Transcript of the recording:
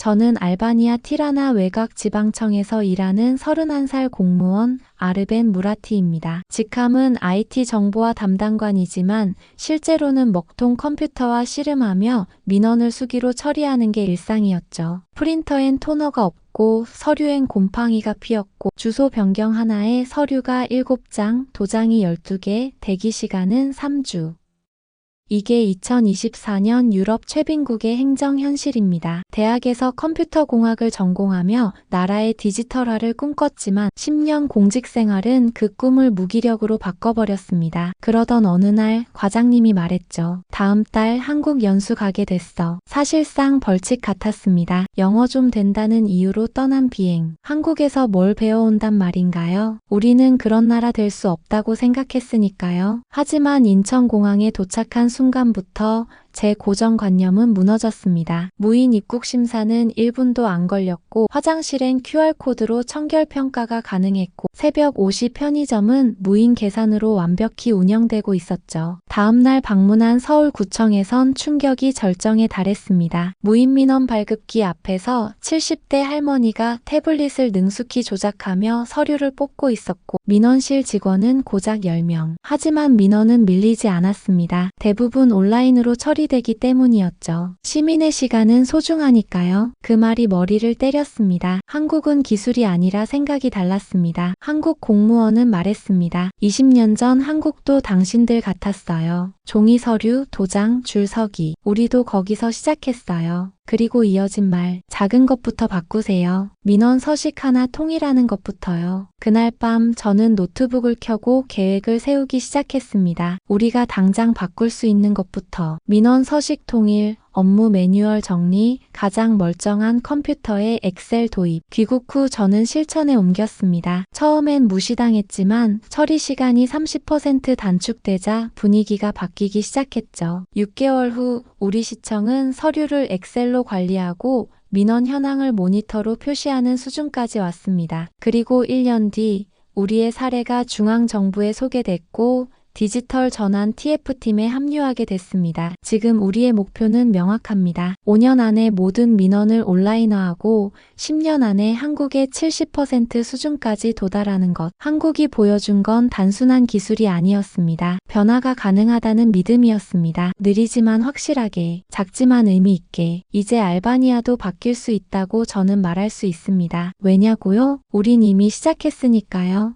저는 알바니아 티라나 외곽 지방청에서 일하는 31살 공무원 아르벤 무라티입니다. 직함은 IT 정보화 담당관이지만 실제로는 먹통 컴퓨터와 씨름하며 민원을 수기로 처리하는 게 일상이었죠. 프린터엔 토너가 없고 서류엔 곰팡이가 피었고 주소 변경 하나에 서류가 7장, 도장이 12개, 대기 시간은 3주. 이게 2024년 유럽 최빈국의 행정 현실입니다. 대학에서 컴퓨터 공학을 전공하며 나라의 디지털화를 꿈꿨지만 10년 공직 생활은 그 꿈을 무기력으로 바꿔버렸습니다. 그러던 어느 날 과장님이 말했죠. 다음 달 한국 연수 가게 됐어. 사실상 벌칙 같았습니다. 영어 좀 된다는 이유로 떠난 비행. 한국에서 뭘 배워온단 말인가요? 우리는 그런 나라 될 수 없다고 생각했으니까요. 하지만 인천공항에 도착한 순간부터 제 고정관념은 무너졌습니다. 무인 입국 심사는 1분도 안 걸렸고 화장실엔 QR코드로 청결 평가가 가능했고 새벽 5시 편의점은 무인 계산으로 완벽히 운영되고 있었죠. 다음날 방문한 서울구청에선 충격이 절정에 달했습니다. 무인 민원 발급기 앞에서 70대 할머니가 태블릿을 능숙히 조작하며 서류를 뽑고 있었고 민원실 직원은 고작 10명. 하지만 민원은 밀리지 않았습니다. 대부분 온라인으로 처리되기 때문이었죠. 시민의 시간은 소중하니까요. 그 말이 머리를 때렸습니다. 한국은 기술이 아니라 생각이 달랐습니다. 한국 공무원은 말했습니다. 20년 전 한국도 당신들 같았어요. 종이 서류, 도장, 줄 서기. 우리도 거기서 시작했어요. 그리고 이어진 말, 작은 것부터 바꾸세요. 민원 서식 하나 통일하는 것부터요. 그날 밤 저는 노트북을 켜고 계획을 세우기 시작했습니다. 우리가 당장 바꿀 수 있는 것부터 민원 서식 통일, 업무 매뉴얼 정리, 가장 멀쩡한 컴퓨터에 엑셀 도입. 귀국 후 저는 실천에 옮겼습니다. 처음엔 무시당했지만 처리 시간이 30% 단축되자 분위기가 바뀌기 시작했죠. 6개월 후 우리 시청은 서류를 엑셀로 관리하고 민원 현황을 모니터로 표시하는 수준까지 왔습니다. 그리고 1년 뒤 우리의 사례가 중앙정부에 소개됐고 디지털 전환 TF팀에 합류하게 됐습니다. 지금 우리의 목표는 명확합니다. 5년 안에 모든 민원을 온라인화하고 10년 안에 한국의 70% 수준까지 도달하는 것. 한국이 보여준 건 단순한 기술이 아니었습니다. 변화가 가능하다는 믿음이었습니다. 느리지만 확실하게, 작지만 의미 있게. 이제 알바니아도 바뀔 수 있다고 저는 말할 수 있습니다. 왜냐고요? 우린 이미 시작했으니까요.